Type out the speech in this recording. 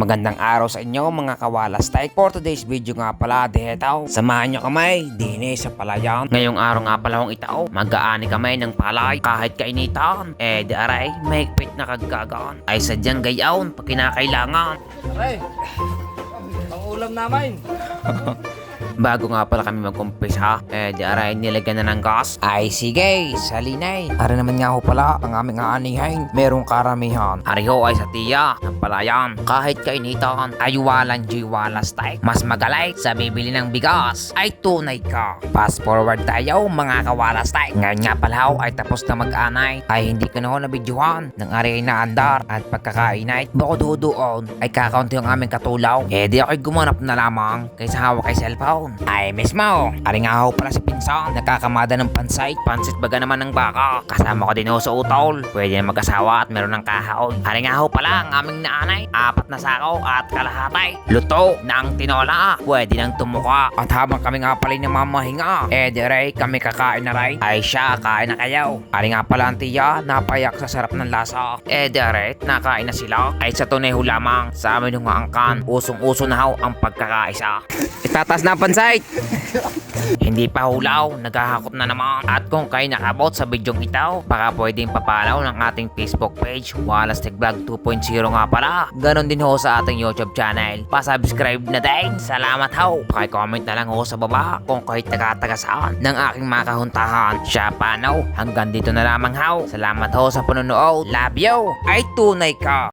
Magandang araw sa inyo mga kawalas type. For today's video nga pala, dihetaw. Samahan nyo kami, dine sa palayan. Ngayong araw nga pala kong itaw, mag-aani kami ng palay kahit kainitan. Eh di aray, mahigpit na kagkagaan. Ay sadyang gayaon pag kinakailangan. Aray, ang ulam namin. Bago nga pala kami mag-umpisa, eh di aray nilagyan na ng gas. Ay sige, salinay. Ara naman nga ho pala ang aming aanihain. Merong karamihan. Ari ho ay sa tiya ng palayan. Kahit kainitan ay walang jiwalas tayo. Mas magalay sa bibili ng bigas ay tunay ka. Fast forward tayo mga kawalas tayo. Ngayon nga pala ho ay tapos na mag-anay. Ay hindi ko na ho nabidyohan ng ari na andar at pagkakain ay bukod ho doon ay kakaunti ang aming katulaw. Eh di ako'y gumanap na lamang kaysa hawak kay cellphone. Ay mismo, ari nga ho pala si Pinsan. Nakakamada ng pansay. Pansit baga naman ng baka. Kasama ko din sa utol. Pwede na mag-asawa at meron ng kahaon. Ari nga ho pala ang aming naanay. Apat na sakaw at kalahatay. Luto ng tinola. Pwede nang tumuka. At habang kami nga pala namamahinga, eh di ray, kami kakain na ray. Ay siya, kain na kayo. Ari nga pala ang tiya, napayak sa sarap ng lasa. Eh di ray, nakain na sila. Ay sa tunay ho lamang, sa amin yung angkan, usong-uso na ho ang pagkakaisa. Itatas na ang pansay. Hindi pa hulaw, naghahakot na naman. At kung kayo nakabot sa bidyong ito, baka pwedeng papalaw ng ating Facebook page, Wallace Tech Vlog 2.0 nga pala. Ganon din ho sa ating YouTube channel. Pa-subscribe na din. Salamat ho. Paki-comment na lang ho sa baba kung kayo taga-taga saan ng aking mga kahuntahan. Siya paano? Hanggang dito na lamang ho. Salamat ho sa panonood. Love you. Ay tunay ka.